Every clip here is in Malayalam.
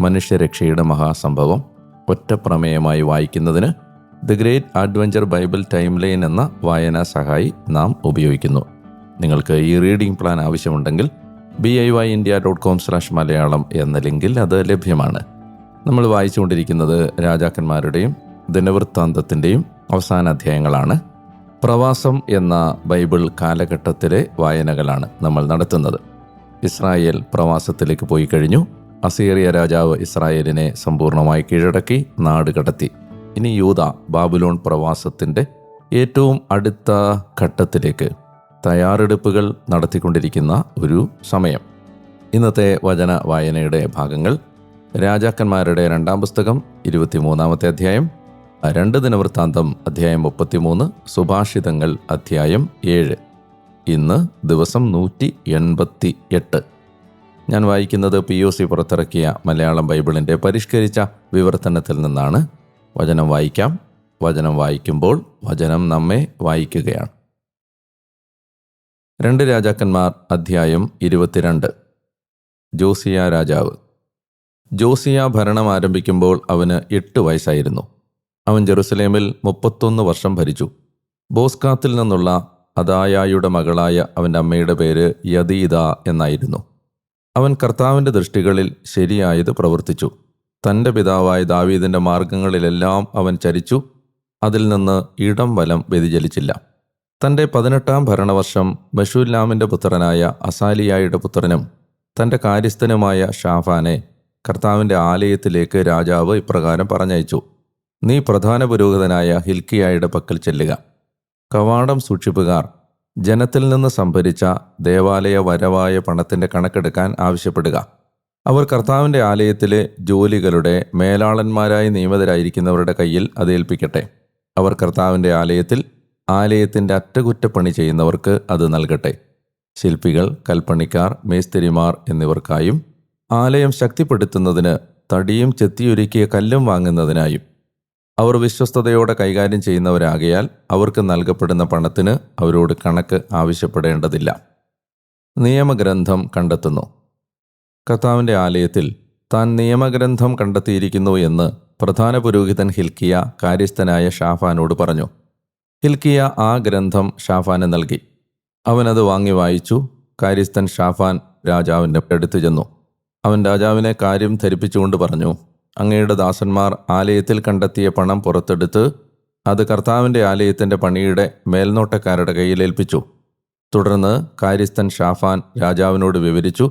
മനുഷ്യരക്ഷയുടെ മഹാസംഭവം ഒറ്റപ്രമേയമായി വായിക്കുന്നതിന് the great adventure Bible time line എന്ന വായനാ സഹായി നാം ഉപയോഗിക്കുന്നു. നിങ്ങൾക്ക് ഈ റീഡിംഗ് പ്ലാൻ ആവശ്യമുണ്ടെങ്കിൽ B I Y India dot com slash Malayalam എന്ന ലിങ്കിൽ അത് ലഭ്യമാണ്. നമ്മൾ വായിച്ചുകൊണ്ടിരിക്കുന്നത് രാജാക്കന്മാരുടെയും ദിനവൃത്താന്തത്തിന്റെയും അവസാന അധ്യായങ്ങളാണ്. പ്രവാസം എന്ന ബൈബിൾ കാലഘട്ടത്തിലെ വായനകളാണ് നമ്മൾ നടത്തുന്നത്. ഇസ്രായേൽ പ്രവാസത്തിലേക്ക് പോയി കഴിഞ്ഞു. അസീറിയ രാജാവ് ഇസ്രായേലിനെ സമ്പൂർണമായി കീഴടക്കി നാട് കടത്തി. ഇനി യൂത ബാബുലോൺ പ്രവാസത്തിന്റെ ഏറ്റവും അടുത്ത ഘട്ടത്തിലേക്ക് തയ്യാറെടുപ്പുകൾ നടത്തിക്കൊണ്ടിരിക്കുന്ന ഒരു സമയം. ഇന്നത്തെ വചന വായനയുടെ ഭാഗങ്ങൾ രാജാക്കന്മാരുടെ രണ്ടാം പുസ്തകം ഇരുപത്തിമൂന്നാമത്തെ അധ്യായം രണ്ട് ദിനവൃത്താന്തം അധ്യായം മുപ്പത്തിമൂന്ന് സുഭാഷിതങ്ങൾ അധ്യായം ഏഴ്. ഇന്ന് ദിവസം നൂറ്റി എൺപത്തി എട്ട്. ഞാൻ വായിക്കുന്നത് പി ഒ സി പുറത്തിറക്കിയ മലയാളം ബൈബിളിന്റെ പരിഷ്കരിച്ച വിവർത്തനത്തിൽ നിന്നാണ്. വചനം വായിക്കാം. വചനം വായിക്കുമ്പോൾ വചനം നമ്മെ വായിക്കുകയാണ്. രണ്ട് രാജാക്കന്മാർ അധ്യായം ഇരുപത്തിരണ്ട്. ജോസിയ രാജാവ്. ജോസിയ ഭരണം ആരംഭിക്കുമ്പോൾ അവന് എട്ട് വയസ്സായിരുന്നു. അവൻ ജെറുസലേമിൽ മുപ്പത്തൊന്ന് വർഷം ഭരിച്ചു. ബോസ്കാത്തിൽ നിന്നുള്ള അദായായുടെ മകളായ അവന്റെ അമ്മയുടെ പേര് യദീദ എന്നായിരുന്നു. അവൻ കർത്താവിന്റെ ദൃഷ്ടികളിൽ ശരിയായത് പ്രവർത്തിച്ചു. തന്റെ പിതാവായ ദാവീദിന്റെ മാർഗങ്ങളിലെല്ലാം അവൻ ചരിച്ചു. അതിൽ നിന്ന് ഇടം വലം വ്യതിചലിച്ചില്ല. തന്റെ പതിനെട്ടാം ഭരണവർഷം ബഷുല്ലാമിന്റെ പുത്രനായ അസാലിയായുടെ പുത്രനും തന്റെ കാര്യസ്ഥനുമായ ഷാഫാനെ കർത്താവിന്റെ ആലയത്തിലേക്ക് രാജാവ് ഇപ്രകാരം പറഞ്ഞയച്ചു. നീ പ്രധാന പുരോഹിതനായ ഹിൽക്കിയായുടെ പക്കൽ ചെല്ലുക. കവാടം സൂക്ഷിപ്പുകാർ ജനത്തിൽ നിന്ന് സംഭരിച്ച ദേവാലയ വരവായ പണത്തിന്റെ കണക്കെടുക്കാൻ ആവശ്യപ്പെടുക. അവർ കർത്താവിന്റെ ആലയത്തിലെ ജോലികളുടെ മേലാളന്മാരായി നിയമിതരായിരിക്കുന്നവരുടെ കയ്യിൽ അത് ഏൽപ്പിക്കട്ടെ. അവർ കർത്താവിന്റെ ആലയത്തിൽ ആലയത്തിന്റെ അറ്റകുറ്റപ്പണി ചെയ്യുന്നവർക്ക് അത് നൽകട്ടെ. ശില്പികൾ കൽപ്പണിക്കാർ മേസ്തിരിമാർ എന്നിവർക്കായും ആലയം ശക്തിപ്പെടുത്തുന്നതിന് തടിയും ചെത്തിയൊരുക്കിയ കല്ലും വാങ്ങുന്നതിനായും അവർ വിശ്വസ്തയോടെ കൈകാര്യം ചെയ്യുന്നവരാകയാൽ അവർക്ക് നൽകപ്പെടുന്ന പണത്തിന് അവരോട് കണക്ക് ആവശ്യപ്പെടേണ്ടതില്ല. നിയമഗ്രന്ഥം കണ്ടെത്തുന്നു. കർത്താവിന്റെ ആലയത്തിൽ താൻ നിയമഗ്രന്ഥം കണ്ടെത്തിയിരിക്കുന്നു എന്ന് പ്രധാന പുരോഹിതൻ ഹിൽക്കിയ കാര്യസ്ഥനായ ഷാഫാനോട് പറഞ്ഞു. ഹിൽക്കിയ ആ ഗ്രന്ഥം ഷാഫാന് നൽകി. അവനത് വാങ്ങി വായിച്ചു. കാര്യസ്ഥൻ ഷാഫാൻ രാജാവിന്റെ അടുത്ത് ചെന്നു. അവൻ രാജാവിനെ കാര്യം ധരിപ്പിച്ചുകൊണ്ട് പറഞ്ഞു അങ്ങയുടെ ദാസന്മാർ ആലയത്തിൽ കണ്ടെത്തിയ പണം പുറത്തെടുത്ത് അത് കർത്താവിന്റെ ആലയത്തിന്റെ പണിയുടെ മേൽനോട്ടക്കാരുടെ കയ്യിൽ ഏൽപ്പിച്ചു. തുടർന്ന് കാര്യസ്ഥൻ ഷാഫാൻ രാജാവിനോട് വിവരിച്ചു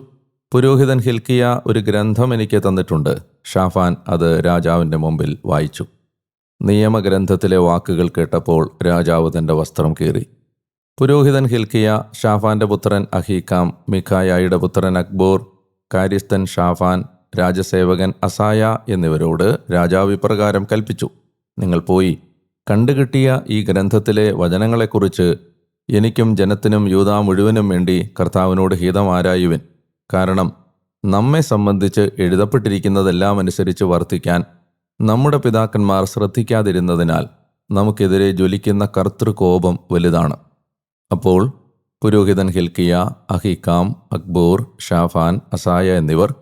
പുരോഹിതൻ ഹിൽക്കിയ ഒരു ഗ്രന്ഥം എനിക്ക് തന്നിട്ടുണ്ട്. ഷാഫാൻ അത് രാജാവിന്റെ മുമ്പിൽ വായിച്ചു. നിയമഗ്രന്ഥത്തിലെ വാക്കുകൾ കേട്ടപ്പോൾ രാജാവ് തന്റെ വസ്ത്രം കീറി. പുരോഹിതൻ ഹിൽക്കിയ ഷാഫാന്റെ പുത്രൻ അഹീക്കാം മിഖായായുടെ പുത്രൻ അക്ബോർ കാര്യസ്ഥൻ ഷാഫാൻ രാജസേവകൻ അസായ എന്നിവരോട് രാജാവ് ഇപ്രകാരം കൽപ്പിച്ചു. നിങ്ങൾ പോയി കണ്ടുകിട്ടിയ ഈ ഗ്രന്ഥത്തിലെ വചനങ്ങളെക്കുറിച്ച് എനിക്കും ജനത്തിനും യൂതാ മുഴുവനും വേണ്ടി കർത്താവിനോട് ഹിതമാരായുവിൻ കാരണം നമ്മെ സംബന്ധിച്ച് എഴുതപ്പെട്ടിരിക്കുന്നതെല്ലാം അനുസരിച്ച് വർത്തിക്കാൻ നമ്മുടെ പിതാക്കന്മാർ ശ്രദ്ധിക്കാതിരുന്നതിനാൽ നമുക്കെതിരെ ജ്വലിക്കുന്ന കർത്തൃകോപം വലുതാണ്. അപ്പോൾ പുരോഹിതൻ ഹിൽക്കിയ അഹിക്കാം അക്ബൂർ ഷാഫാൻ അസായ എന്നിവർ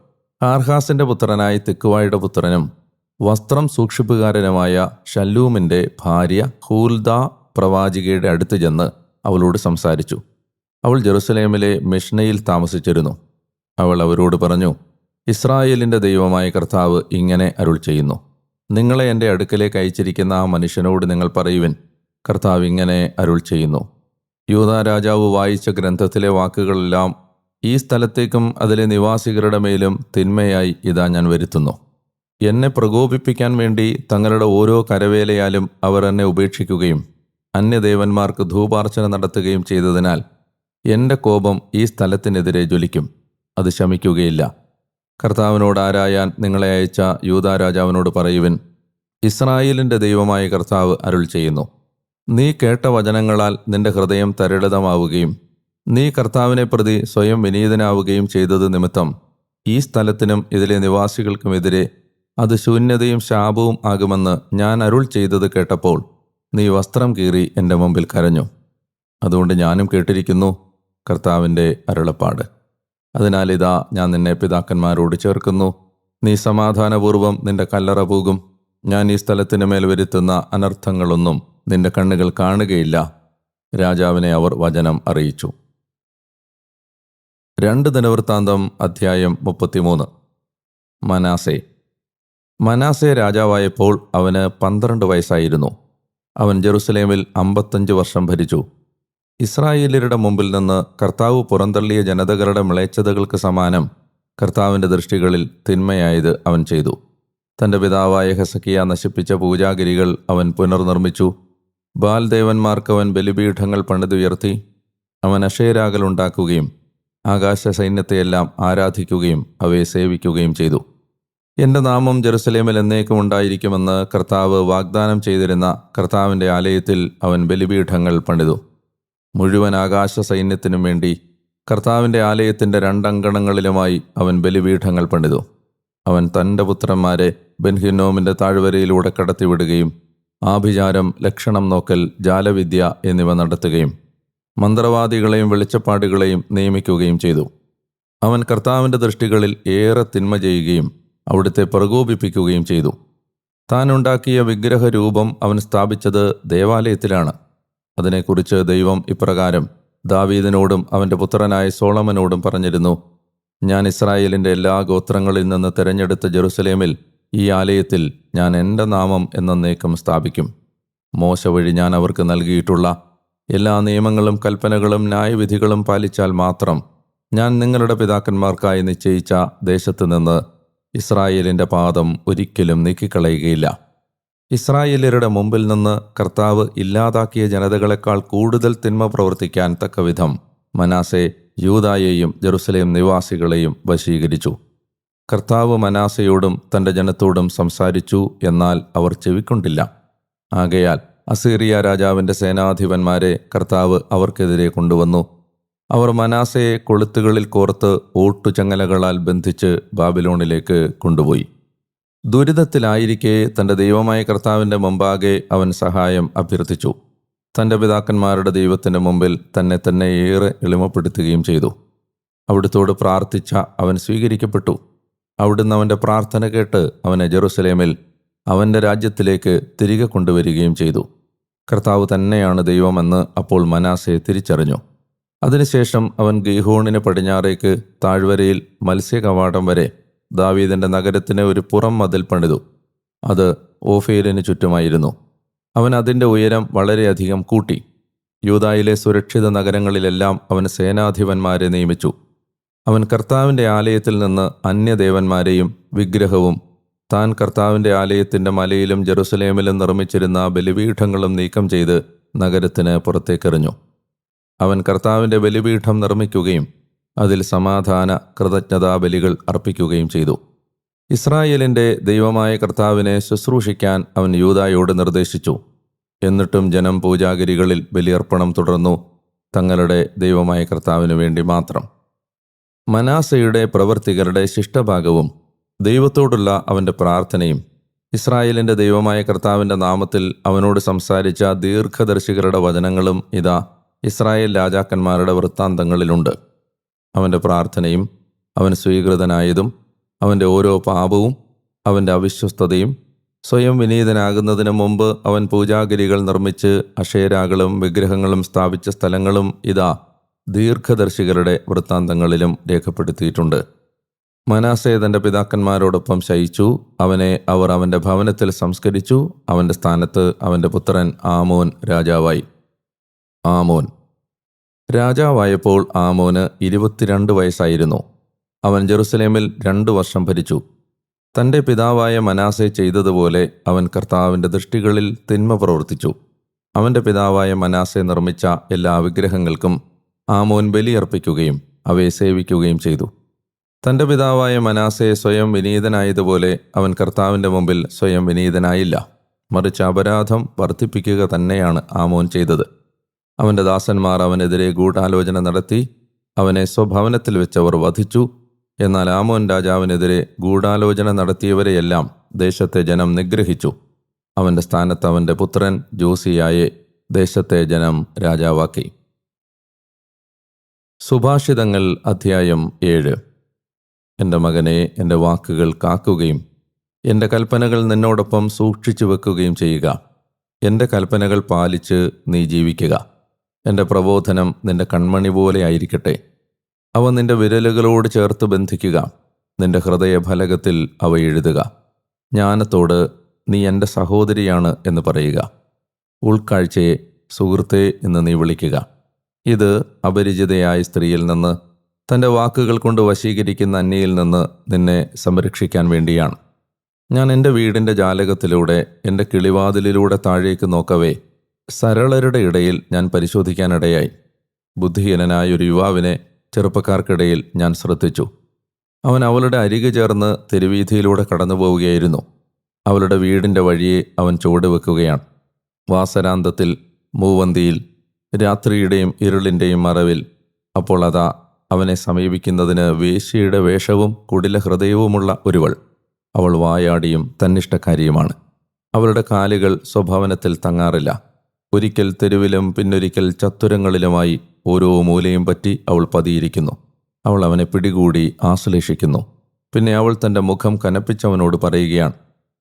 ആർഹാസിന്റെ പുത്രനായ തെക്കുവായുടെ പുത്രനും വസ്ത്രം സൂക്ഷിപ്പുകാരനുമായ ഷല്ലൂമിന്റെ ഭാര്യ ഹൂൽദ പ്രവാചികയുടെ അടുത്ത് ചെന്ന് അവളോട് സംസാരിച്ചു. അവൾ ജെറുസലേമിലെ മിഷ്നയിൽ താമസിച്ചിരുന്നു. അവൾ അവരോട് പറഞ്ഞു ഇസ്രായേലിന്റെ ദൈവമായ കർത്താവ് ഇങ്ങനെ അരുൾ ചെയ്യുന്നു. നിങ്ങളെ എന്റെ അടുക്കലേക്ക് അയച്ചിരിക്കുന്ന ആ മനുഷ്യനോട് നിങ്ങൾ പറയുവിൻ കർത്താവ് ഇങ്ങനെ അരുൾ ചെയ്യുന്നു. യൂതാ രാജാവ് വായിച്ച ഗ്രന്ഥത്തിലെ വാക്കുകളെല്ലാം ഈ സ്ഥലത്തേക്കും അതിലെ നിവാസികളുടെ മേലും തിന്മയായി ഇതാ ഞാൻ വരുത്തുന്നു. എന്നെ പ്രകോപിപ്പിക്കാൻ വേണ്ടി തങ്ങളുടെ ഓരോ കരവേലയാലും അവർ എന്നെ ഉപേക്ഷിക്കുകയും അന്യദേവന്മാർക്ക് ധൂപാർച്ചന നടത്തുകയും ചെയ്തതിനാൽ എന്റെ കോപം ഈ സ്ഥലത്തിനെതിരെ ജ്വലിക്കും. അത് ശമിക്കുകയില്ല. കർത്താവിനോട് ആരായാൻ നിങ്ങളെ അയച്ച യൂതാ രാജാവിനോട് പറയുവിൻ ഇസ്രായേലിന്റെ ദൈവമായ കർത്താവ് അരുൾ ചെയ്യുന്നു. നീ കേട്ട വചനങ്ങളാൽ നിന്റെ ഹൃദയം തരളിതമാവുകയും നീ കർത്താവിനെ പ്രതി സ്വയം വിനീതനാവുകയും ചെയ്തത് നിമിത്തം ഈ സ്ഥലത്തിനും ഇതിലെ നിവാസികൾക്കുമെതിരെ അത് ശൂന്യതയും ശാപവും ആകുമെന്ന് ഞാൻ അരുൾ ചെയ്തത് കേട്ടപ്പോൾ നീ വസ്ത്രം കീറി എന്റെ മുമ്പിൽ കരഞ്ഞു. അതുകൊണ്ട് ഞാനും കേട്ടിരിക്കുന്നു കർത്താവിന്റെ അരുളപ്പാട്. അതിനാൽ ഇതാ ഞാൻ നിന്നെ പിതാക്കന്മാരോട് ചേർക്കുന്നു. നീ സമാധാനപൂർവം നിന്റെ കല്ലറ പോകും. ഞാൻ ഈ സ്ഥലത്തിന് മേൽ വരുത്തുന്ന അനർത്ഥങ്ങളൊന്നും നിന്റെ കണ്ണുകൾ കാണുകയില്ല. രാജാവിനെ അവർ വചനം അറിയിച്ചു. രണ്ട് ദിനവൃത്താന്തം അധ്യായം മുപ്പത്തിമൂന്ന്. മനാസെ. മനാസെ രാജാവായപ്പോൾ അവന് പന്ത്രണ്ട് വയസ്സായിരുന്നു. അവൻ ജെറുസലേമിൽ അമ്പത്തഞ്ച് വർഷം ഭരിച്ചു. ഇസ്രായേലിയരുടെ മുമ്പിൽ നിന്ന് കർത്താവ് പുറന്തള്ളിയ ജനതകളുടെ മിളച്ചതകൾക്ക് സമാനം കർത്താവിന്റെ ദൃഷ്ടികളിൽ തിന്മയായത് അവൻ ചെയ്തു. തന്റെ പിതാവായ ഹെസക്കിയ നശിപ്പിച്ച പൂജാഗിരികൾ അവൻ പുനർനിർമ്മിച്ചു. ബാൽദേവന്മാർക്ക് അവൻ ബലിപീഠങ്ങൾ പണിതുയർത്തി. അവൻ അക്ഷയരാഗൽ ഉണ്ടാക്കുകയും ആകാശ സൈന്യത്തെയെല്ലാം ആരാധിക്കുകയും അവയെ സേവിക്കുകയും ചെയ്തു. എന്റെ നാമം ജെറുസലേമിൽ എന്നേക്കും ഉണ്ടായിരിക്കുമെന്ന് കർത്താവ് വാഗ്ദാനം ചെയ്തിരുന്ന കർത്താവിന്റെ ആലയത്തിൽ അവൻ ബലിപീഠങ്ങൾ പണിതു. മുഴുവൻ ആകാശ സൈന്യത്തിനും വേണ്ടി കർത്താവിന്റെ ആലയത്തിന്റെ രണ്ടങ്കണങ്ങളിലുമായി അവൻ ബലിപീഠങ്ങൾ പണിതു. അവൻ തന്റെ പുത്രന്മാരെ ബെൻഹിന്നോമിന്റെ താഴ്വരയിലൂടെ കടത്തിവിടുകയും ആഭിചാരം ലക്ഷണം നോക്കൽ ജാലവിദ്യ എന്നിവ നടത്തുകയും മന്ത്രവാദികളെയും വെളിച്ചപ്പാടുകളെയും നിയമിക്കുകയും ചെയ്തു. അവൻ കർത്താവിന്റെ ദൃഷ്ടികളിൽ ഏറെ തിന്മ ചെയ്യുകയും അവിടുത്തെ പ്രകോപിപ്പിക്കുകയും ചെയ്തു. താൻ ഉണ്ടാക്കിയ വിഗ്രഹരൂപം അവൻ സ്ഥാപിച്ചത് ദേവാലയത്തിലാണ്. അതിനെക്കുറിച്ച് ദൈവം ഇപ്രകാരം ദാവീദിനോടും അവന്റെ പുത്രനായ സോളമനോടും പറഞ്ഞിരുന്നു ഞാൻ ഇസ്രായേലിന്റെ എല്ലാ ഗോത്രങ്ങളിൽ നിന്ന് തിരഞ്ഞെടുത്ത ജെറുസലേമിൽ ഈ ആലയത്തിൽ ഞാൻ എന്റെ നാമം എന്നേക്കും സ്ഥാപിക്കും. മോശ വഴി ഞാൻ അവർക്ക് നൽകിയിട്ടുള്ള എല്ലാ നിയമങ്ങളും കൽപ്പനകളും ന്യായവിധികളും പാലിച്ചാൽ മാത്രം ഞാൻ നിങ്ങളുടെ പിതാക്കന്മാർക്കായി നിശ്ചയിച്ച ദേശത്ത് നിന്ന് ഇസ്രായേലിന്റെ പാദം ഒരിക്കലും നീക്കിക്കളയുകയില്ല. ഇസ്രായേലരുടെ മുമ്പിൽ നിന്ന് കർത്താവ് ഇല്ലാതാക്കിയ ജനതകളെക്കാൾ കൂടുതൽ തിന്മ പ്രവർത്തിക്കാൻ തക്കവിധം മനാസെ യൂതായെയും ജെറുസലേം നിവാസികളെയും വശീകരിച്ചു. കർത്താവ് മനാസയോടും തന്റെ ജനത്തോടും സംസാരിച്ചു എന്നാൽ അവർ ചെവിക്കൊണ്ടില്ല. ആകയാൽ അസീറിയ രാജാവിന്റെ സേനാധിപന്മാരെ കർത്താവ് അവർക്കെതിരെ കൊണ്ടുവന്നു. അവർ മനാസയെ കൊളുത്തുകളിൽ കോർത്ത് ഓട്ടുചങ്ങലകളാൽ ബന്ധിച്ച് ബാബിലോണിലേക്ക് കൊണ്ടുപോയി. ദുരിതത്തിലായിരിക്കെ തന്റെ ദൈവമായ കർത്താവിന്റെ മുമ്പാകെ അവൻ സഹായം അഭ്യർത്ഥിച്ചു. തന്റെ പിതാക്കന്മാരുടെ ദൈവത്തിന്റെ മുമ്പിൽ തന്നെ തന്നെ ഏറെ എളിമപ്പെടുത്തുകയും ചെയ്തു. അവിടുത്തോട് പ്രാർത്ഥിച്ച അവൻ സ്വീകരിക്കപ്പെട്ടു. അവിടുന്ന് അവന്റെ പ്രാർത്ഥന കേട്ട് അവനെ ജെറുസലേമിൽ അവന്റെ രാജ്യത്തിലേക്ക് തിരികെ കൊണ്ടുവരികയും ചെയ്തു. കർത്താവ് തന്നെയാണ് ദൈവമെന്ന് അപ്പോൾ മനാസെ തിരിച്ചറിഞ്ഞു. അതിനുശേഷം അവൻ ഗീഹോണിന് പടിഞ്ഞാറേക്ക് താഴ്വരയിൽ മത്സ്യകവാടം വരെ ദാവീദിന്റെ നഗരത്തിന് ഒരു പുറം മതിൽ പണിതു. അത് ഓഫേലിന് ചുറ്റുമായിരുന്നു. അവൻ അതിന്റെ ഉയരം വളരെയധികം കൂട്ടി. യൂതായിലെ സുരക്ഷിത നഗരങ്ങളിലെല്ലാം അവൻ സേനാധിപന്മാരെ നിയമിച്ചു. അവൻ കർത്താവിന്റെ ആലയത്തിൽ നിന്ന് അന്യദേവന്മാരെയും വിഗ്രഹവും താൻ കർത്താവിന്റെ ആലയത്തിന്റെ മലയിലും ജെറുസലേമിലും നിർമ്മിച്ചിരുന്ന ബലിപീഠങ്ങളും നീക്കം ചെയ്ത് നഗരത്തിന് പുറത്തേക്കെറിഞ്ഞു. അവൻ കർത്താവിന്റെ ബലിപീഠം നിർമ്മിക്കുകയും അതിൽ സമാധാന കൃതജ്ഞതാ ബലികൾ അർപ്പിക്കുകയും ചെയ്തു. ഇസ്രായേലിന്റെ ദൈവമായ കർത്താവിനെ ശുശ്രൂഷിക്കാൻ അവൻ യൂതായോട് നിർദ്ദേശിച്ചു. എന്നിട്ടും ജനം പൂജാഗിരികളിൽ ബലിയർപ്പണം തുടർന്നു തങ്ങളുടെ ദൈവമായ കർത്താവിനു വേണ്ടി മാത്രം. മനാസയുടെ പ്രവർത്തികരുടെ ശിഷ്ടഭാഗവും ദൈവത്തോടുള്ള അവന്റെ പ്രാർത്ഥനയും ഇസ്രായേലിന്റെ ദൈവമായ കർത്താവിന്റെ നാമത്തിൽ അവനോട് സംസാരിച്ച ദീർഘദർശികളുടെ വചനങ്ങളും ഇതാ ഇസ്രായേൽ രാജാക്കന്മാരുടെ വൃത്താന്തങ്ങളിലുണ്ട്. അവന്റെ പ്രാർത്ഥനയും അവൻ സ്വീകൃതനായതും അവന്റെ ഓരോ പാപവും അവന്റെ അവിശ്വസ്തതയും സ്വയം വിനീതനാകുന്നതിന് മുമ്പ് അവൻ പൂജാഗിരികൾ നിർമ്മിച്ച് അക്ഷയരാകളും വിഗ്രഹങ്ങളും സ്ഥാപിച്ച സ്ഥലങ്ങളും ഇതാ ദീർഘദർശികളുടെ വൃത്താന്തങ്ങളിലും രേഖപ്പെടുത്തിയിട്ടുണ്ട്. മനാസെ തന്റെ പിതാക്കന്മാരോടൊപ്പം ശയിച്ചു. അവനെ അവർ അവന്റെ ഭവനത്തിൽ സംസ്കരിച്ചു. അവന്റെ സ്ഥാനത്ത് അവന്റെ പുത്രൻ ആമോൻ രാജാവായി. ആമോൻ. രാജാവായപ്പോൾ ആമോന് ഇരുപത്തിരണ്ട് വയസ്സായിരുന്നു. അവൻ ജെറുസലേമിൽ രണ്ടു വർഷം ഭരിച്ചു. തന്റെ പിതാവായ മനാസെ ചെയ്തതുപോലെ അവൻ കർത്താവിന്റെ ദൃഷ്ടികളിൽ തിന്മ പ്രവർത്തിച്ചു. അവന്റെ പിതാവായ മനാസെ നിർമ്മിച്ച എല്ലാ വിഗ്രഹങ്ങൾക്കും ആമോൻ ബലിയർപ്പിക്കുകയും അവയെ സേവിക്കുകയും ചെയ്തു. തന്റെ പിതാവായ മനാസെ സ്വയം വിനീതനായതുപോലെ അവൻ കർത്താവിന്റെ മുമ്പിൽ സ്വയം വിനീതനായില്ല. മറിച്ച് അപരാധം വർദ്ധിപ്പിക്കുക തന്നെയാണ് ആമോൻ ചെയ്തത്. അവന്റെ ദാസന്മാർ അവനെതിരെ ഗൂഢാലോചന നടത്തി അവനെ സ്വഭവനത്തിൽ വെച്ചവർ വധിച്ചു. എന്നാൽ ആമോൻ രാജാവിനെതിരെ ഗൂഢാലോചന നടത്തിയവരെയെല്ലാം ദേശത്തെ ജനം നിഗ്രഹിച്ചു. അവന്റെ സ്ഥാനത്ത് അവന്റെ പുത്രൻ ജോസിയായെ ദേശത്തെ ജനം രാജാവാക്കി. സുഭാഷിതങ്ങൾ അധ്യായം ഏഴ്. എന്റെ മകനെ എന്റെ വാക്കുകൾ കാക്കുകയും എന്റെ കൽപ്പനകൾ നിന്നോടൊപ്പം സൂക്ഷിച്ചു വെക്കുകയും ചെയ്യുക. എന്റെ കൽപ്പനകൾ പാലിച്ച് നീ ജീവിക്കുക. എന്റെ പ്രബോധനം നിന്റെ കൺമണി പോലെ ആയിരിക്കട്ടെ. അവ നിന്റെ വിരലുകളോട് ചേർത്ത് ബന്ധിക്കുക. നിന്റെ ഹൃദയഫലകത്തിൽ അവ എഴുതുക. ജ്ഞാനത്തോട് നീ എന്റെ സഹോദരിയാണ് എന്ന് പറയുക. ഉൾക്കാഴ്ചയെ സുഹൃത്തെ എന്ന് നീ വിളിക്കുക. ഇത് അപരിചിതയായ സ്ത്രീയിൽ നിന്ന് തന്റെ വാക്കുകൾ കൊണ്ട് വശീകരിക്കുന്ന അന്യയിൽ നിന്ന് നിന്നെ സംരക്ഷിക്കാൻ വേണ്ടിയാണ്. ഞാൻ എന്റെ വീടിന്റെ ജാലകത്തിലൂടെ എന്റെ കിളിവാതിലിലൂടെ താഴേക്ക് നോക്കവേ സരളരുടെ ഇടയിൽ ഞാൻ പരിശോധിക്കാനിടയായി. ബുദ്ധിഹീനനായ ഒരു യുവാവിനെ ചെറുപ്പക്കാർക്കിടയിൽ ഞാൻ ശ്രദ്ധിച്ചു. അവൻ അവളുടെ അരികെ ചേർന്ന് തെരുവീഥിയിലൂടെ കടന്നു പോവുകയായിരുന്നു അവളുടെ വീടിന്റെ വഴിയെ അവൻ ചുവടുവെക്കുകയാണ് വാസരാന്തത്തിൽ മൂവന്തിയിൽ രാത്രിയുടെയും ഇരുളിന്റെയും മറവിൽ അപ്പോൾ അതാ അവനെ സമീപിക്കുന്നതിന് വേശ്യയുടെ വേഷവും കുടില ഹൃദയവുമുള്ള ഒരുവൾ. അവൾ വായാടിയും തന്നിഷ്ടക്കാരിയുമാണ്. അവളുടെ കാലുകൾ സ്വഭാവനത്തിൽ തങ്ങാറില്ല. ഒരിക്കൽ തെരുവിലും പിന്നൊരിക്കൽ ചത്തുരങ്ങളിലുമായി ഓരോ മൂലയും പറ്റി അവൾ പതിയിരിക്കുന്നു. അവൾ അവനെ പിടികൂടി ആശ്ലേഷിക്കുന്നു. പിന്നെ അവൾ തന്റെ മുഖം കനപ്പിച്ചവനോട് പറയുകയാണ്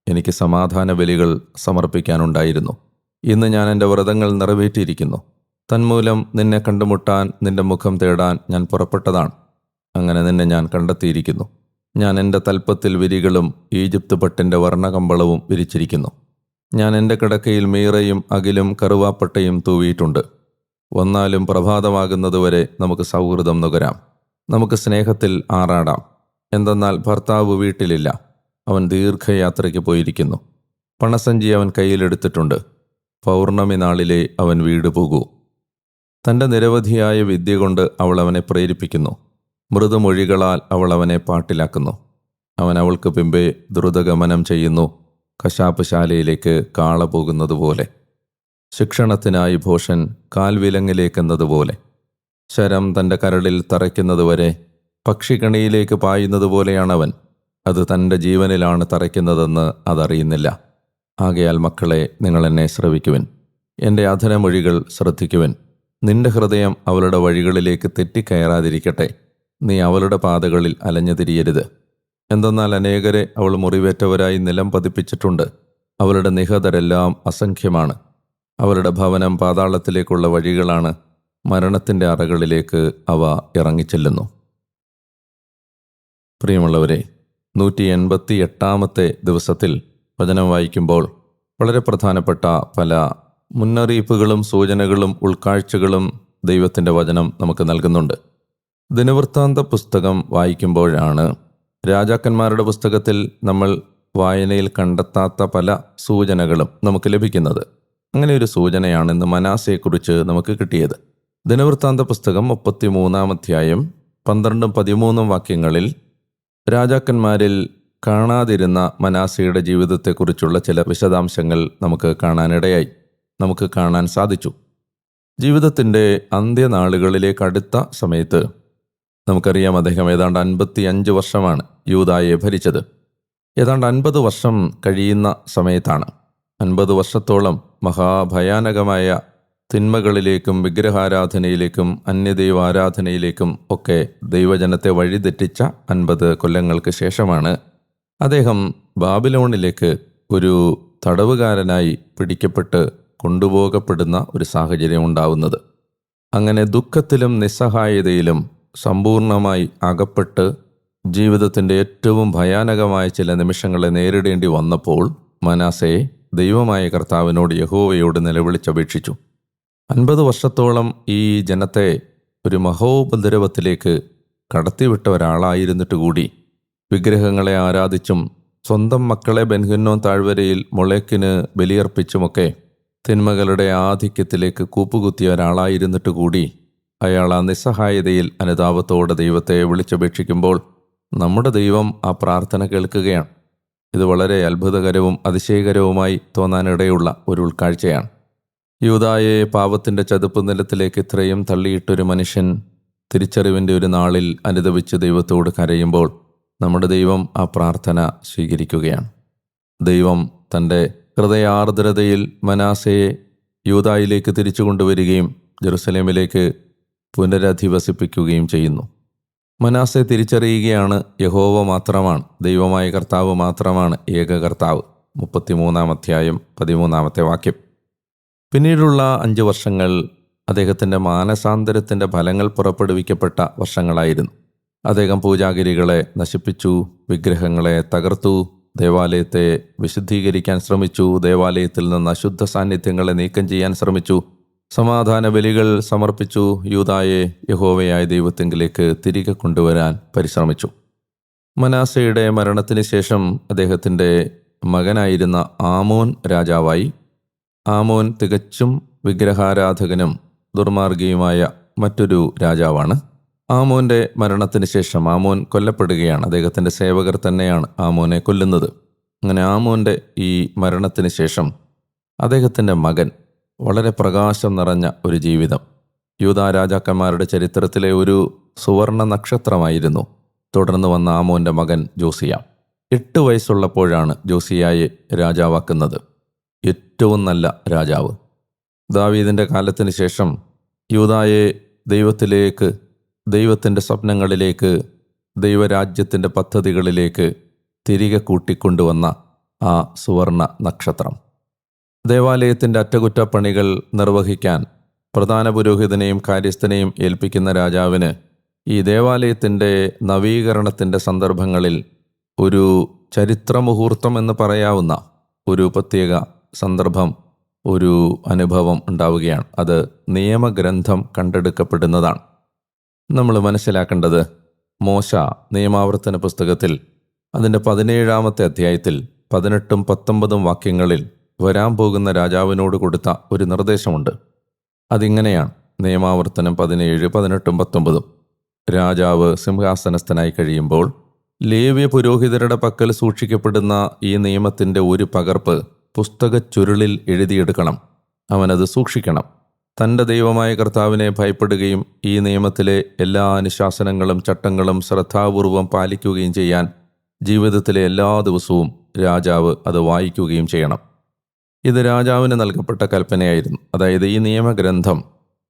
എനിക്ക് സമാധാന ബലികൾ സമർപ്പിക്കാനുണ്ടായിരുന്നു. ഇന്ന് ഞാൻ എന്റെ വ്രതങ്ങൾ നിറവേറ്റിയിരിക്കുന്നു. തന്മൂലം നിന്നെ കണ്ടുമുട്ടാൻ നിന്റെ മുഖം തേടാൻ ഞാൻ പുറപ്പെട്ടതാണ്. അങ്ങനെ നിന്നെ ഞാൻ കണ്ടെത്തിയിരിക്കുന്നു. ഞാൻ എന്റെ തൽപ്പത്തിൽ വിരികളും ഈജിപ്ത് പട്ടിന്റെ വർണകമ്പളവും വിരിച്ചിരിക്കുന്നു. ഞാൻ എന്റെ കിടക്കയിൽ മീറയും അകിലും കറുവാപ്പട്ടയും തൂവിയിട്ടുണ്ട്. വന്നാലും പ്രഭാതമാകുന്നതുവരെ നമുക്ക് സൗഹൃദം നുകരാം. നമുക്ക് സ്നേഹത്തിൽ ആറാടാം. എന്തെന്നാൽ ഭർത്താവ് വീട്ടിലില്ല. അവൻ ദീർഘയാത്രയ്ക്ക് പോയിരിക്കുന്നു. പണസഞ്ചി അവൻ കയ്യിലെടുത്തിട്ടുണ്ട്. പൗർണമി നാളിലെ അവൻ വീട് പോകൂ. തന്റെ നിരവധിയായ വിദ്യ കൊണ്ട് അവൾ അവനെ പ്രേരിപ്പിക്കുന്നു. മൃദുമൊഴികളാൽ അവൾ അവനെ പാട്ടിലാക്കുന്നു. അവൻ അവൾക്ക് പിമ്പെ ദ്രുതഗമനം ചെയ്യുന്നു കശാപ്പ് ശാലയിലേക്ക് കാള പോകുന്നതുപോലെ. ശിക്ഷണത്തിനായി ഭോഷൻ കാൽവിലങ്ങിലേക്കെന്നതുപോലെ. ശരം തന്റെ കരളിൽ തറയ്ക്കുന്നതുവരെ പക്ഷിക്കണിയിലേക്ക് പായുന്നതുപോലെയാണവൻ. അത് തന്റെ ജീവനിലാണ് തറയ്ക്കുന്നതെന്ന് അതറിയുന്നില്ല. ആകയാൽ മക്കളെ നിങ്ങൾ എന്നെ ശ്രവിക്കുവിൻ. എന്റെ അധരമൊഴികൾ ശ്രദ്ധിക്കുവിൻ. നിന്റെ ഹൃദയം അവളുടെ വഴികളിലേക്ക് തെറ്റിക്കയറാതിരിക്കട്ടെ. നീ അവളുടെ പാതകളിൽ അലഞ്ഞുതിരിയരുത്. എന്തെന്നാൽ അനേകരെ അവൾ മുറിവേറ്റവരായി നിലം പതിപ്പിച്ചിട്ടുണ്ട്. അവളുടെ നിഹതരെല്ലാം അസംഖ്യമാണ്. അവളുടെ ഭവനം പാതാളത്തിലേക്കുള്ള വഴികളാണ്. മരണത്തിന്റെ അറകളിലേക്ക് അവ ഇറങ്ങിച്ചെല്ലുന്നു. പ്രിയമുള്ളവരെ നൂറ്റി എൺപത്തി എട്ടാമത്തെ ദിവസത്തിൽ വചനം വായിക്കുമ്പോൾ വളരെ പ്രധാനപ്പെട്ട പല മുന്നറിയിപ്പുകളും സൂചനകളും ഉൾക്കാഴ്ചകളും ദൈവത്തിന്റെ വചനം നമുക്ക് നൽകുന്നുണ്ട്. ദിനവൃത്താന്ത പുസ്തകം വായിക്കുമ്പോഴാണ് രാജാക്കന്മാരുടെ പുസ്തകത്തിൽ നമ്മൾ വായനയിൽ കണ്ടെത്താത്ത പല സൂചനകളും നമുക്ക് ലഭിക്കുന്നത്. അങ്ങനെ ഒരു സൂചനയാണ് ഇന്ന് മനാസയെക്കുറിച്ച് നമുക്ക് കിട്ടിയത്. ദിനവൃത്താന്ത പുസ്തകം മുപ്പത്തി മൂന്നാം അധ്യായം പന്ത്രണ്ടും പതിമൂന്നും വാക്യങ്ങളിൽ രാജാക്കന്മാരിൽ കാണാതിരുന്ന മനാസയുടെ ജീവിതത്തെക്കുറിച്ചുള്ള ചില വിശദാംശങ്ങൾ നമുക്ക് കാണാനിടയായി. നമുക്ക് കാണാൻ സാധിച്ചു. ജീവിതത്തിന്റെ അന്ത്യനാളുകളിലേക്ക് അടുത്ത സമയത്ത് നമുക്കറിയാം അദ്ദേഹം ഏതാണ്ട് അൻപത്തി അഞ്ച് വർഷമാണ് യൂതായെ ഭരിച്ചത്. ഏതാണ്ട് അൻപത് വർഷം കഴിയുന്ന സമയത്താണ് അൻപത് വർഷത്തോളം മഹാഭയാനകമായ തിന്മകളിലേക്കും വിഗ്രഹാരാധനയിലേക്കും അന്യദൈവാരാധനയിലേക്കും ഒക്കെ ദൈവജനത്തെ വഴിതെറ്റിച്ച അൻപത് കൊല്ലങ്ങൾക്ക് ശേഷമാണ് അദ്ദേഹം ബാബിലോണിലേക്ക് ഒരു തടവുകാരനായി പിടിക്കപ്പെട്ട് കൊണ്ടുപോകപ്പെടുന്ന ഒരു സാഹചര്യം ഉണ്ടാവുന്നത്. അങ്ങനെ ദുഃഖത്തിലും നിസ്സഹായതയിലും സമ്പൂർണമായി അകപ്പെട്ട് ജീവിതത്തിന്റെ ഏറ്റവും ഭയാനകമായ ചില നിമിഷങ്ങളെ നേരിടേണ്ടി വന്നപ്പോൾ മനാസയെ ദൈവമായ കർത്താവിനോട് യഹോവയോട് നിലവിളിച്ചപേക്ഷിച്ചു. അൻപത് വർഷത്തോളം ഈ ജനത്തെ ഒരു മഹോപദ്രവത്തിലേക്ക് കടത്തിവിട്ട ഒരാളായിരുന്നിട്ട് കൂടി വിഗ്രഹങ്ങളെ ആരാധിച്ചും സ്വന്തം മക്കളെ ബെൻഹന്നോൻ താഴ്വരയിൽ മുളയ്ക്കിന് ബലിയർപ്പിച്ചുമൊക്കെ തിന്മകളുടെ ആധിക്യത്തിലേക്ക് കൂപ്പുകുത്തിയ ഒരാളായിരുന്നിട്ട് കൂടി അയാൾ ആ നിസ്സഹായതയിൽ അനുതാപത്തോടെ ദൈവത്തെ വിളിച്ചപേക്ഷിക്കുമ്പോൾ നമ്മുടെ ദൈവം ആ പ്രാർത്ഥന കേൾക്കുകയാണ്. ഇത് വളരെ അത്ഭുതകരവും അതിശയകരവുമായി തോന്നാനിടയുള്ള ഒരു ഉൾക്കാഴ്ചയാണ്. യൂതായെ പാപത്തിന്റെ ചതുപ്പ് നിലത്തിലേക്ക് ഇത്രയും തള്ളിയിട്ടൊരു മനുഷ്യൻ തിരിച്ചറിവിന്റെ ഒരു നാളിൽ അനുദപിച്ച് ദൈവത്തോട് കരയുമ്പോൾ നമ്മുടെ ദൈവം ആ പ്രാർത്ഥന സ്വീകരിക്കുകയാണ്. ദൈവം തന്റെ ഹൃദയാർദ്രതയിൽ മനാസയെ യൂതായിലേക്ക് തിരിച്ചു കൊണ്ടുവരികയും ജെറുസലേമിലേക്ക് പുനരധിവസിപ്പിക്കുകയും ചെയ്യുന്നു. മനാസെ തിരിച്ചറിയുകയാണ് യഹോവ മാത്രമാണ് ദൈവമായ കർത്താവ് മാത്രമാണ് ഏക കർത്താവ്. മുപ്പത്തിമൂന്നാം അധ്യായം പതിമൂന്നാമത്തെ വാക്യം. പിന്നീടുള്ള അഞ്ച് വർഷങ്ങൾ അദ്ദേഹത്തിന്റെ മാനസാന്തരത്തിന്റെ ഫലങ്ങൾ പുറപ്പെടുവിക്കപ്പെട്ട വർഷങ്ങളായിരുന്നു. അദ്ദേഹം പൂജാഗിരികളെ നശിപ്പിച്ചു വിഗ്രഹങ്ങളെ തകർത്തു ദേവാലയത്തെ വിശുദ്ധീകരിക്കാൻ ശ്രമിച്ചു. ദേവാലയത്തിൽ നിന്ന് അശുദ്ധ സാന്നിധ്യങ്ങളെ നീക്കം ചെയ്യാൻ ശ്രമിച്ചു. സമാധാന ബലികൾ സമർപ്പിച്ചു. യൂതായെ യഹോവയായ ദൈവത്തെങ്കിലേക്ക് തിരികെ കൊണ്ടുവരാൻ പരിശ്രമിച്ചു. മനാസയുടെ മരണത്തിന് ശേഷം അദ്ദേഹത്തിന്റെ മകനായിരുന്ന ആമോൻ രാജാവായി. ആമോൻ തികച്ചും വിഗ്രഹാരാധകനും ദുർമാർഗിയുമായ മറ്റൊരു രാജാവാണ്. ആമോന്റെ മരണത്തിന് ശേഷം ആമോൻ കൊല്ലപ്പെടുകയാണ്. അദ്ദേഹത്തിന്റെ സേവകർ തന്നെയാണ് ആമോനെ കൊല്ലുന്നത്. അങ്ങനെ ആമോന്റെ ഈ മരണത്തിന് ശേഷം അദ്ദേഹത്തിന്റെ മകൻ വളരെ പ്രകാശം നിറഞ്ഞ ഒരു ജീവിതം. യൂതാ രാജാക്കന്മാരുടെ ചരിത്രത്തിലെ ഒരു സുവർണ നക്ഷത്രമായിരുന്നു. തുടർന്ന് വന്ന ആമോന്റെ മകൻ ജോസിയ. എട്ട് വയസ്സുള്ളപ്പോഴാണ് ജോസിയായെ രാജാവാക്കുന്നത്. ഏറ്റവും നല്ല രാജാവ്. ദാവീദിന്റെ കാലത്തിന് ശേഷം യൂതായെ ദൈവത്തിലേക്ക് ദൈവത്തിന്റെ സ്വപ്നങ്ങളിലേക്ക് ദൈവരാജ്യത്തിന്റെ പദ്ധതികളിലേക്ക് തിരികെ കൂട്ടിക്കൊണ്ടുവന്ന ആ സുവർണ നക്ഷത്രം. ദേവാലയത്തിന്റെ അറ്റകുറ്റപ്പണികൾ നിർവഹിക്കാൻ പ്രധാന പുരോഹിതനെയും കാര്യസ്ഥനെയും ഏൽപ്പിക്കുന്ന രാജാവിന് ഈ ദേവാലയത്തിന്റെ നവീകരണത്തിന്റെ സന്ദർഭങ്ങളിൽ ഒരു ചരിത്രമുഹൂർത്തം എന്ന് പറയാവുന്ന ഒരു പ്രത്യേക സന്ദർഭം ഒരു അനുഭവം ഉണ്ടാവുകയാണ്. അത് നിയമഗ്രന്ഥം കണ്ടെടുക്കപ്പെടുന്നതാണ്. നമ്മൾ മനസ്സിലാക്കേണ്ടത് മോശ നിയമാവർത്തന പുസ്തകത്തിൽ അതിന്റെ പതിനേഴാമത്തെ അധ്യായത്തിൽ പതിനെട്ടും പത്തൊമ്പതും വാക്യങ്ങളിൽ വരാൻ പോകുന്ന രാജാവിനോട് കൊടുത്ത ഒരു നിർദ്ദേശമുണ്ട്. അതിങ്ങനെയാണ് നിയമാവർത്തനം പതിനേഴ് പതിനെട്ടും പത്തൊമ്പതും. രാജാവ് സിംഹാസനസ്ഥനായി കഴിയുമ്പോൾ ലേവ്യ പുരോഹിതരുടെ പക്കൽ സൂക്ഷിക്കപ്പെടുന്ന ഈ നിയമത്തിന്റെ ഒരു പകർപ്പ് പുസ്തക ചുരുളിൽ എഴുതിയെടുക്കണം. അവനത് സൂക്ഷിക്കണം. തന്റെ ദൈവമായ കർത്താവിനെ ഭയപ്പെടുകയും ഈ നിയമത്തിലെ എല്ലാ അനുശാസനങ്ങളും ചട്ടങ്ങളും ശ്രദ്ധാപൂർവം പാലിക്കുകയും ചെയ്യാൻ ജീവിതത്തിലെ എല്ലാ ദിവസവും രാജാവ് അത് വായിക്കുകയും ചെയ്യണം. ഇത് രാജാവിന് നൽകപ്പെട്ട കൽപ്പനയായിരുന്നു. അതായത് ഈ നിയമഗ്രന്ഥം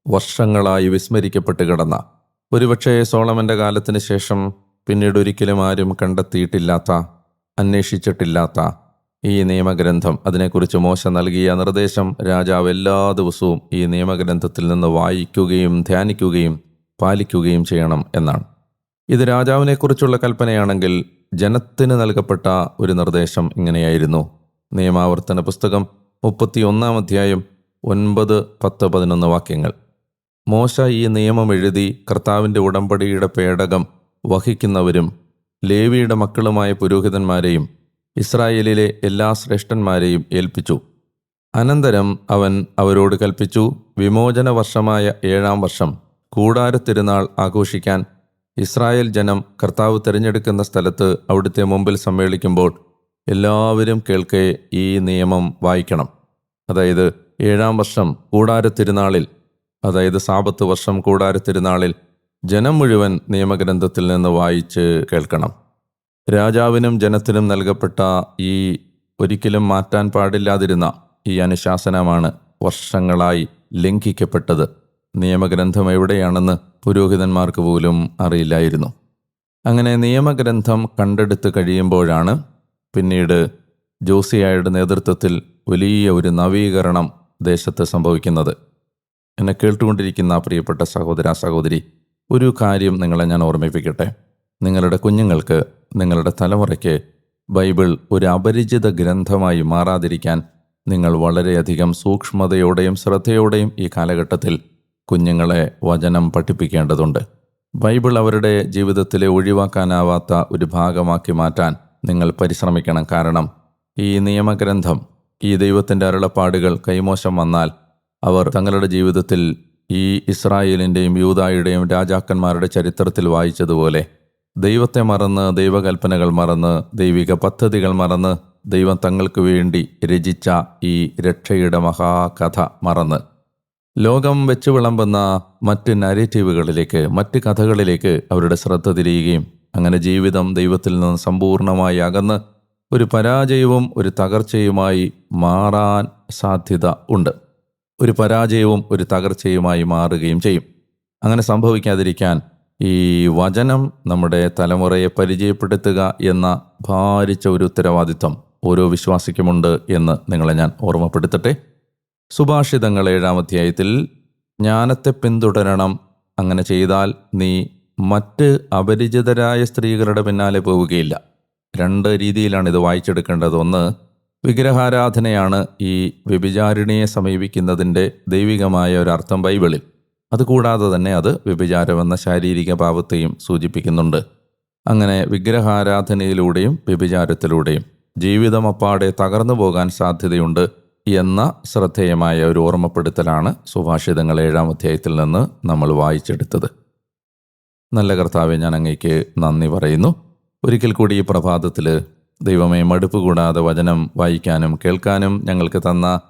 വർഷങ്ങളായി വിസ്മരിക്കപ്പെട്ട് കിടന്ന. ഒരുപക്ഷെ സോളമന്റെ കാലത്തിന് ശേഷം പിന്നീട് ഒരിക്കലും ആരും കണ്ടെത്തിയിട്ടില്ലാത്ത അന്വേഷിച്ചിട്ടില്ലാത്ത ഈ നിയമഗ്രന്ഥം. അതിനെക്കുറിച്ച് മോശ നൽകിയ നിർദ്ദേശം രാജാവ് എല്ലാ ദിവസവും ഈ നിയമഗ്രന്ഥത്തിൽ നിന്ന് വായിക്കുകയും ധ്യാനിക്കുകയും പാലിക്കുകയും ചെയ്യണം എന്നാണ്. ഇത് രാജാവിനെക്കുറിച്ചുള്ള കൽപ്പനയാണെങ്കിൽ ജനത്തിന് നൽകപ്പെട്ട ഒരു നിർദ്ദേശം ഇങ്ങനെയായിരുന്നു. നിയമാവർത്തന പുസ്തകം മുപ്പത്തി ഒന്നാം അധ്യായം ഒൻപത് പത്ത് പതിനൊന്ന് വാക്യങ്ങൾ. മോശ ഈ നിയമം എഴുതി കർത്താവിന്റെ ഉടമ്പടിയുടെ പേടകം വഹിക്കുന്നവരും ലേവിയുടെ മക്കളുമായ പുരോഹിതന്മാരെയും ഇസ്രായേലിലെ എല്ലാ ശ്രേഷ്ഠന്മാരെയും ഏൽപ്പിച്ചു. അനന്തരം അവൻ അവരോട് കൽപ്പിച്ചു വിമോചന വർഷമായ ഏഴാം വർഷം കൂടാരത്തിരുന്നാൾ ആഘോഷിക്കാൻ ഇസ്രായേൽ ജനം കർത്താവ് തിരഞ്ഞെടുക്കുന്ന സ്ഥലത്ത് അവിടുത്തെ മുമ്പിൽ സമ്മേളിക്കുമ്പോൾ എല്ലാവരും കേൾക്കെ ഈ നിയമം വായിക്കണം. അതായത് ഏഴാം വർഷം കൂടാരത്തിരുന്നാളിൽ അതായത് സാപത്ത് വർഷം കൂടാരത്തിരുന്നാളിൽ ജനം മുഴുവൻ നിയമഗ്രന്ഥത്തിൽ നിന്ന് വായിച്ച് കേൾക്കണം. രാജാവിനും ജനത്തിനും നൽകപ്പെട്ട ഈ ഒരിക്കലും മാറ്റാൻ പാടില്ലാതിരുന്ന ഈ അനുശാസനമാണ് വർഷങ്ങളായി ലംഘിക്കപ്പെട്ടത്. നിയമഗ്രന്ഥം എവിടെയാണെന്ന് പുരോഹിതന്മാർക്ക് പോലും അറിയില്ലായിരുന്നു. അങ്ങനെ നിയമഗ്രന്ഥം കണ്ടെടുത്ത് കഴിയുമ്പോഴാണ് പിന്നീട് ജോസിയായുടെ നേതൃത്വത്തിൽ വലിയ ഒരു നവീകരണം ദേശത്ത് സംഭവിക്കുന്നത്. എന്നെ കേട്ടുകൊണ്ടിരിക്കുന്ന പ്രിയപ്പെട്ട സഹോദര സഹോദരി ഒരു കാര്യം നിങ്ങളെ ഞാൻ ഓർമ്മിപ്പിക്കട്ടെ. നിങ്ങളുടെ കുഞ്ഞുങ്ങൾക്ക് നിങ്ങളുടെ തലമുറയ്ക്ക് ബൈബിൾ ഒരു അപരിചിത ഗ്രന്ഥമായി മാറാതിരിക്കാൻ നിങ്ങൾ വളരെയധികം സൂക്ഷ്മതയോടെയും ശ്രദ്ധയോടെയും ഈ കാലഘട്ടത്തിൽ കുഞ്ഞുങ്ങളെ വചനം പഠിപ്പിക്കേണ്ടതുണ്ട്. ബൈബിൾ അവരുടെ ജീവിതത്തിലെ ഒഴിവാക്കാനാവാത്ത ഒരു ഭാഗമാക്കി മാറ്റാൻ നിങ്ങൾ പരിശ്രമിക്കണം. കാരണം ഈ നിയമഗ്രന്ഥം ഈ ദൈവത്തിന്റെ അരുളപ്പാടുകൾ കൈമോശം വന്നാൽ അവർ തങ്ങളുടെ ജീവിതത്തിൽ ഈ ഇസ്രായേലിന്റെയും യൂതായുടെയും രാജാക്കന്മാരുടെ ചരിത്രത്തിൽ വായിച്ചതുപോലെ ദൈവത്തെ മറന്ന് ദൈവകൽപ്പനകൾ മറന്ന് ദൈവിക പദ്ധതികൾ മറന്ന് ദൈവം തങ്ങൾക്ക് വേണ്ടി രചിച്ച ഈ രക്ഷയുടെ മഹാകഥ മറന്ന്. ലോകം വെച്ച് വിളമ്പുന്ന മറ്റ് നരേറ്റീവുകളിലേക്ക് മറ്റ് കഥകളിലേക്ക് അവരുടെ ശ്രദ്ധ തിരിയുകയും അങ്ങനെ ജീവിതം ദൈവത്തിൽ നിന്ന് സമ്പൂർണമായി അകന്ന് ഒരു പരാജയവും ഒരു തകർച്ചയുമായി മാറാൻ സാധ്യത ഉണ്ട്. ഒരു പരാജയവും ഒരു തകർച്ചയുമായി മാറുകയും ചെയ്യും. അങ്ങനെ സംഭവിക്കാതിരിക്കാൻ ഈ വചനം നമ്മുടെ തലമുറയെ പരിചയപ്പെടുത്തുക എന്ന ഭാരിച്ച ഒരു ഉത്തരവാദിത്വം ഓരോ വിശ്വാസിക്കുമുണ്ട് എന്ന് നിങ്ങളെ ഞാൻ ഓർമ്മപ്പെടുത്തട്ടെ. സുഭാഷിതങ്ങൾ ഏഴാം അധ്യായത്തിൽ ജ്ഞാനത്തെ പിന്തുടരണം. അങ്ങനെ ചെയ്താൽ നീ മറ്റ് അപരിചിതരായ സ്ത്രീകളുടെ പിന്നാലെ പോവുകയില്ല. രണ്ട് രീതിയിലാണ് ഇത് വായിച്ചെടുക്കേണ്ടത്. ഒന്ന് വിഗ്രഹാരാധനയാണ് ഈ വ്യഭിചാരിണിയെ സമീപിക്കുന്നതിന്റെ ദൈവികമായ ഒരർത്ഥം ബൈബിളിൽ. അതുകൂടാതെ തന്നെ അത് വ്യഭിചാരമെന്ന ശാരീരിക പാപത്തെയും സൂചിപ്പിക്കുന്നുണ്ട്. അങ്ങനെ വിഗ്രഹാരാധനയിലൂടെയും വ്യഭിചാരത്തിലൂടെയും ജീവിതം അപ്പാടെ തകർന്നു പോകാൻ സാധ്യതയുണ്ട് എന്ന ശ്രദ്ധേയമായ ഒരു ഓർമ്മപ്പെടുത്തലാണ് സുഭാഷിതങ്ങൾ ഏഴാം അധ്യായത്തിൽ നിന്ന് നമ്മൾ വായിച്ചെടുത്തത്. നല്ല കർത്താവെ ഞാൻ അങ്ങേക്ക് നന്ദി പറയുന്നു. ഒരിക്കൽ കൂടി ഈ പ്രഭാതത്തിൽ ദൈവമേ മടുപ്പ് കൂടാതെ വചനം വായിക്കാനും കേൾക്കാനും ഞങ്ങൾക്ക് തന്ന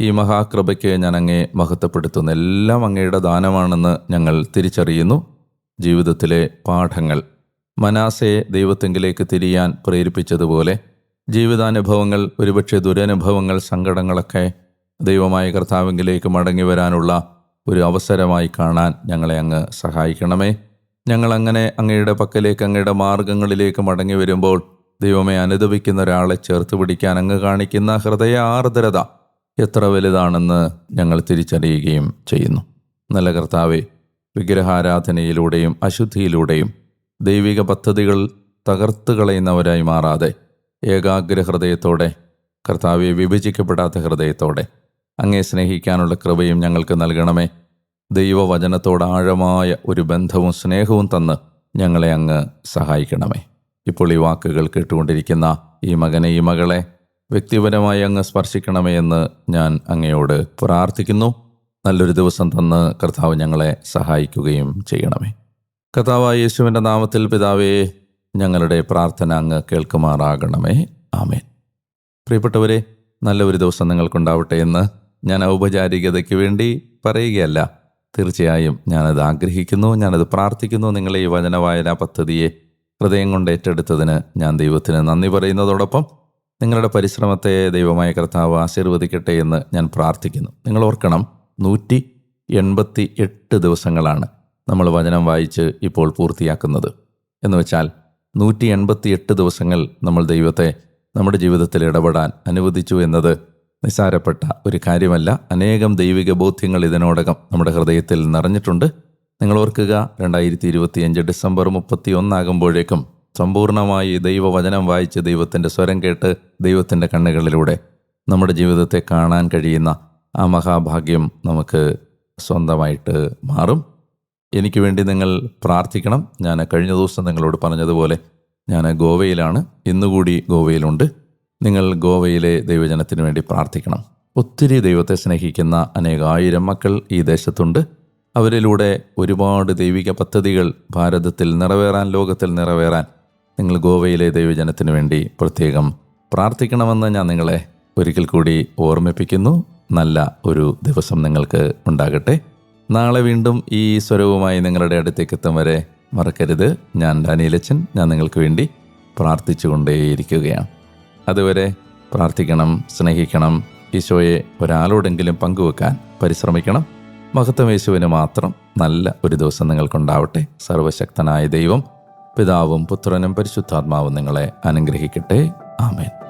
ഈ മഹാകൃപയ്ക്ക് ഞാൻ അങ്ങേ മഹത്വപ്പെടുത്തുന്നു. എല്ലാം അങ്ങയുടെ ദാനമാണെന്ന് ഞങ്ങൾ തിരിച്ചറിയുന്നു. ജീവിതത്തിലെ പാഠങ്ങൾ. മനാസയെ ദൈവത്തെങ്കിലേക്ക് തിരിയാൻ പ്രേരിപ്പിച്ചതുപോലെ ജീവിതാനുഭവങ്ങൾ ഒരുപക്ഷെ ദുരനുഭവങ്ങൾ സങ്കടങ്ങളൊക്കെ ദൈവമായ കർത്താവിങ്കിലേക്ക് മടങ്ങി വരാനുള്ള ഒരു അവസരമായി കാണാൻ ഞങ്ങളെ അങ്ങ് സഹായിക്കണമേ. ഞങ്ങളങ്ങനെ അങ്ങയുടെ പക്കലേക്ക് അങ്ങയുടെ മാർഗങ്ങളിലേക്ക് മടങ്ങി വരുമ്പോൾ ദൈവമേ അനുദപിക്കുന്ന ഒരാളെ ചേർത്ത് പിടിക്കാൻ അങ്ങ് കാണിക്കുന്ന ഹൃദയ ആർദ്രത എത്ര വലുതാണെന്ന് ഞങ്ങൾ തിരിച്ചറിയുകയും ചെയ്യുന്നു. നല്ല കർത്താവെ വിഗ്രഹാരാധനയിലൂടെയും അശുദ്ധിയിലൂടെയും ദൈവിക പദ്ധതികൾ തകർത്ത് കളയുന്നവരായി മാറാതെ ഏകാഗ്ര ഹൃദയത്തോടെ കർത്താവെ വിഭജിക്കപ്പെടാത്ത ഹൃദയത്തോടെ അങ്ങേ സ്നേഹിക്കാനുള്ള കൃപയും ഞങ്ങൾക്ക് നൽകണമേ. ദൈവവചനത്തോട് ആഴമായ ഒരു ബന്ധവും സ്നേഹവും തന്ന് ഞങ്ങളെ അങ്ങ് സഹായിക്കണമേ. ഇപ്പോൾ ഈ വാക്കുകൾ കേട്ടുകൊണ്ടിരിക്കുന്ന ഈ മകനെ ഈ മകളെ വ്യക്തിപരമായി അങ്ങ് സ്പർശിക്കണമേ എന്ന് ഞാൻ അങ്ങയോട് പ്രാർത്ഥിക്കുന്നു. നല്ലൊരു ദിവസം തന്ന് കർത്താവ് ഞങ്ങളെ സഹായിക്കുകയും ചെയ്യണമേ. കർത്താവ് യേശുവിന്റെ നാമത്തിൽ പിതാവേ ഞങ്ങളുടെ പ്രാർത്ഥന അങ്ങ് കേൾക്കുമാറാകണമേ. ആമേൻ. പ്രിയപ്പെട്ടവരെ നല്ലൊരു ദിവസം നിങ്ങൾക്കുണ്ടാവട്ടെ എന്ന് ഞാൻ ഔപചാരികതയ്ക്ക് വേണ്ടി പറയുകയല്ല. തീർച്ചയായും ഞാനത് ആഗ്രഹിക്കുന്നു ഞാനത് പ്രാർത്ഥിക്കുന്നു. നിങ്ങളെ ഈ വചന വായന പദ്ധതിയെ ഹൃദയം കൊണ്ട് ഏറ്റെടുത്തതിന് ഞാൻ ദൈവത്തിന് നന്ദി പറയുന്നതോടൊപ്പം നിങ്ങളുടെ പരിശ്രമത്തെ ദൈവമായ കർത്താവ് ആശീർവദിക്കട്ടെ എന്ന് ഞാൻ പ്രാർത്ഥിക്കുന്നു. നിങ്ങൾ ഓർക്കണം നൂറ്റി എൺപത്തി എട്ട് ദിവസങ്ങളാണ് നമ്മൾ വചനം വായിച്ച് ഇപ്പോൾ പൂർത്തിയാക്കുന്നത്. എന്ന് വെച്ചാൽ നൂറ്റി എൺപത്തി എട്ട് ദിവസങ്ങൾ നമ്മൾ ദൈവത്തെ നമ്മുടെ ജീവിതത്തിൽ ഇടപെടാൻ അനുവദിച്ചു എന്നത് നിസ്സാരപ്പെട്ട ഒരു കാര്യമല്ല. അനേകം ദൈവിക ബോധ്യങ്ങൾ ഇതിനോടകം നമ്മുടെ ഹൃദയത്തിൽ നിറഞ്ഞിട്ടുണ്ട്. നിങ്ങൾ ഓർക്കുക രണ്ടായിരത്തി ഇരുപത്തിയഞ്ച് ഡിസംബർ മുപ്പത്തി ഒന്നാകുമ്പോഴേക്കും സമ്പൂർണമായി ദൈവവചനം വായിച്ച് ദൈവത്തിന്റെ സ്വരം കേട്ട് ദൈവത്തിന്റെ കണ്ണുകളിലൂടെ നമ്മുടെ ജീവിതത്തെ കാണാൻ കഴിയുന്ന ആ മഹാഭാഗ്യം നമുക്ക് സ്വന്തമായിട്ട് മാറും. എനിക്ക് വേണ്ടി നിങ്ങൾ പ്രാർത്ഥിക്കണം. ഞാൻ കഴിഞ്ഞ ദിവസം നിങ്ങളോട് പറഞ്ഞതുപോലെ ഞാൻ ഗോവയിലാണ്. ഇന്നുകൂടി ഗോവയിലുണ്ട്. നിങ്ങൾ ഗോവയിലെ ദൈവജനത്തിന് വേണ്ടി പ്രാർത്ഥിക്കണം. ഒത്തിരി ദൈവത്തെ സ്നേഹിക്കുന്ന അനേകായിരം മക്കൾ ഈ ദേശത്തുണ്ട്. അവരിലൂടെ ഒരുപാട് ദൈവിക പദ്ധതികൾ ഭാരതത്തിൽ നിറവേറാൻ ലോകത്തിൽ നിറവേറാൻ നിങ്ങൾ ഗോവയിലെ ദൈവജനത്തിന് വേണ്ടി പ്രത്യേകം പ്രാർത്ഥിക്കണമെന്ന് ഞാൻ നിങ്ങളെ ഒരിക്കൽ കൂടി ഓർമ്മിപ്പിക്കുന്നു. നല്ല ഒരു ദിവസം നിങ്ങൾക്ക് ഉണ്ടാകട്ടെ. നാളെ വീണ്ടും ഈ സ്വരവുമായി നിങ്ങളുടെ അടുത്തേക്ക് എത്തും വരെ മറക്കരുത്. ഞാൻ ഡാനിയലച്ചൻ ഞാൻ നിങ്ങൾക്ക് വേണ്ടി പ്രാർത്ഥിച്ചുകൊണ്ടേയിരിക്കുകയാണ്. അതുവരെ പ്രാർത്ഥിക്കണം സ്നേഹിക്കണം. ഈശോയെ ഒരാളോടെങ്കിലും പങ്കുവെക്കാൻ പരിശ്രമിക്കണം. മഹത്വം യേശുവിന് മാത്രം നല്ല ഒരു ദിവസം നിങ്ങൾക്കുണ്ടാവട്ടെ. സർവശക്തനായ ദൈവം പിതാവും പുത്രനും പരിശുദ്ധാത്മാവും നിങ്ങളെ അനുഗ്രഹിക്കട്ടെ. ആമേൻ.